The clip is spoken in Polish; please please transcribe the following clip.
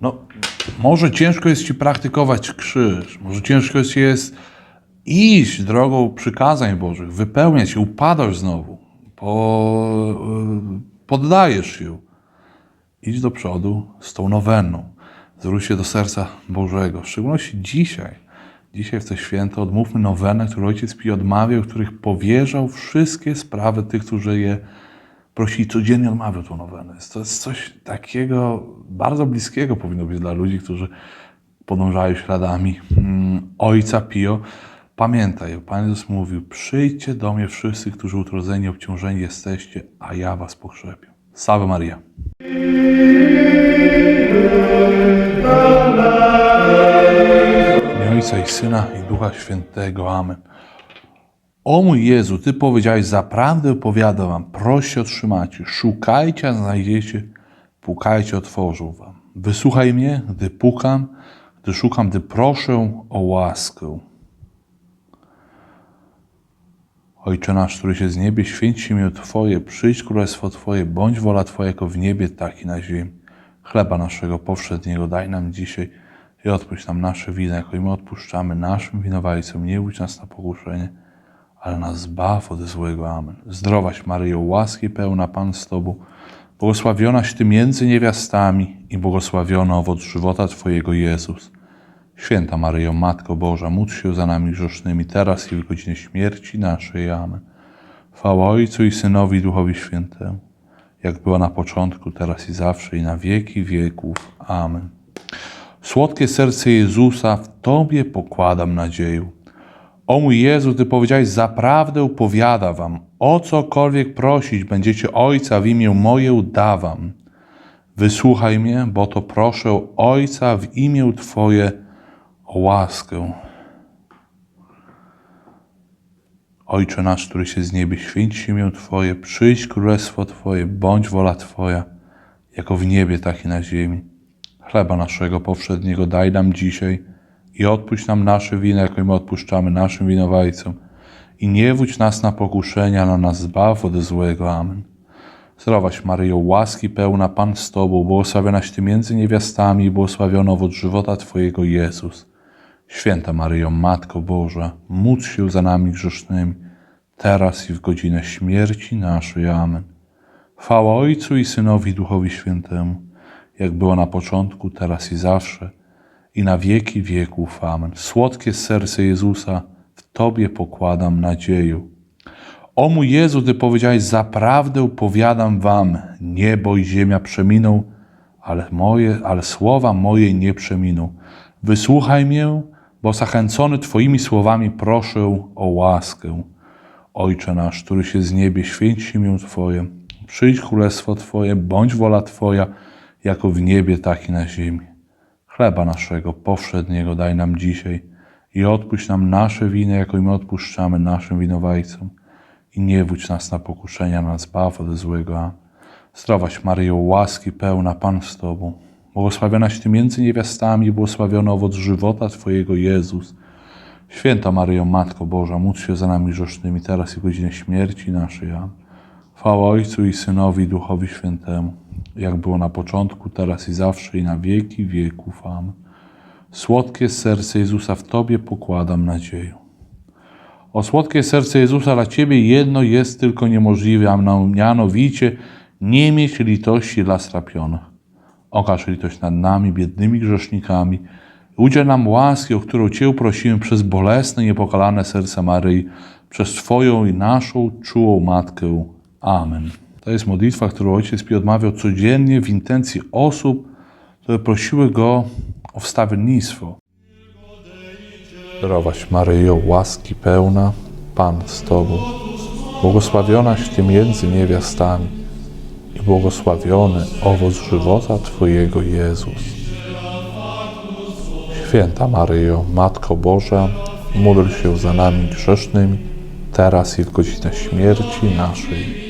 No, może ciężko jest ci praktykować krzyż, może ciężko jest, iść drogą przykazań Bożych, wypełniać je, upadasz znowu, po, y, poddajesz się. Idź do przodu z tą nowenną. Zwróć się do serca Bożego. W szczególności dzisiaj. Dzisiaj w te święto odmówmy nowenę, którą Ojciec Pi odmawiał, których powierzał wszystkie sprawy tych, którzy je prosili. Codziennie odmawiał tą nowenę. To jest coś takiego bardzo bliskiego powinno być dla ludzi, którzy podążają śladami mm, Ojca Pio. Pamiętaj, Pan Jezus mówił, przyjdźcie do mnie wszyscy, którzy utrodzeni, obciążeni jesteście, a ja was pokrzepię. Salve Maria. Ojca i Syna i Ducha Świętego. Amen. O mój Jezu, Ty powiedziałeś, zaprawdę powiadam wam, proście otrzymacie, szukajcie, a znajdziecie, pukajcie, otworzą wam. Wysłuchaj mnie, gdy pukam, gdy szukam, gdy proszę o łaskę. Ojcze nasz, który się z niebie, święć imię Twoje, przyjdź królestwo Twoje, bądź wola Twoja jako w niebie, tak i na ziemi. Chleba naszego powszedniego daj nam dzisiaj i odpuść nam nasze winy, jako i my odpuszczamy naszym winowajcom. Nie budź nas na pokuszenie, ale nas zbaw od złego. Amen. Zdrowaś Maryjo, łaski pełna Pan z Tobą, błogosławionaś Ty między niewiastami i błogosławiony owoc żywota Twojego Jezus. Święta Maryjo, Matko Boża, módl się za nami grzesznymi, teraz i w godzinie śmierci naszej. Amen. Chwała Ojcu i Synowi i Duchowi Świętemu, jak była na początku, teraz i zawsze, i na wieki wieków. Amen. Słodkie serce Jezusa, w Tobie pokładam nadzieję. O mój Jezu, Ty powiedziałeś, zaprawdę powiada Wam, o cokolwiek prosić będziecie Ojca w imię moje dawam. Wysłuchaj mnie, bo to proszę Ojca w imię Twoje o łaskę. Ojcze nasz, który się z niebie, święć imię Twoje, przyjdź królestwo Twoje, bądź wola Twoja, jako w niebie, tak i na ziemi. Chleba naszego powszedniego daj nam dzisiaj i odpuść nam nasze winy, jako i my odpuszczamy naszym winowajcom. I nie wódź nas na pokuszenia, na nas zbaw od złego. Amen. Zdrowaś Maryjo, łaski pełna Pan z Tobą, błogosławionaś Ty między niewiastami i błogosławiony owoc żywota Twojego Jezus. Święta Maryjo, Matko Boża, módl się za nami grzesznymi, teraz i w godzinę śmierci naszej. Amen. Chwała Ojcu i Synowi Duchowi Świętemu, jak było na początku, teraz i zawsze, i na wieki wieków. Amen. Słodkie serce Jezusa, w Tobie pokładam nadzieję. O mój Jezu, Ty powiedziałeś, zaprawdę powiadam Wam, niebo i ziemia przeminą, ale, moje, ale słowa moje nie przeminą. Wysłuchaj mnie, bo zachęcony Twoimi słowami proszę o łaskę. Ojcze nasz, który się z niebie, święć imię Twoje, przyjdź królestwo Twoje, bądź wola Twoja, jako w niebie, tak i na ziemi. Chleba naszego powszedniego daj nam dzisiaj i odpuść nam nasze winy, jako i my odpuszczamy naszym winowajcom. I nie wódź nas na pokuszenia, nas baw od złego. Zdrowaś Maryjo, łaski pełna, Pan z Tobą. Błogosławionaś Ty między niewiastami, błogosławiony owoc żywota Twojego Jezus. Święta Maryjo, Matko Boża, módl się za nami grzesznymi, teraz i w godzinę śmierci naszej. Amen. Chwała Ojcu i Synowi i Duchowi Świętemu, jak było na początku, teraz i zawsze, i na wieki wieków. Amen. Słodkie serce Jezusa, w Tobie pokładam nadzieję. O słodkie serce Jezusa dla Ciebie jedno jest tylko niemożliwe, a mianowicie nie mieć litości dla strapionych. Okaż litość nad nami, biednymi grzesznikami. Udziel nam łaski, o którą Cię prosiłem przez bolesne, niepokalane serce Maryi, przez Twoją i naszą czułą Matkę. Amen. To jest modlitwa, którą Ojciec Pi odmawiał codziennie w intencji osób, które prosiły Go o wstawiennictwo. Zdrowaś Maryjo, łaski pełna, Pan z Tobą, błogosławionaś Ty między niewiastami i błogosławiony owoc żywota Twojego Jezus. Święta Maryjo, Matko Boża, módl się za nami grzesznymi, teraz i w godzinę śmierci naszej.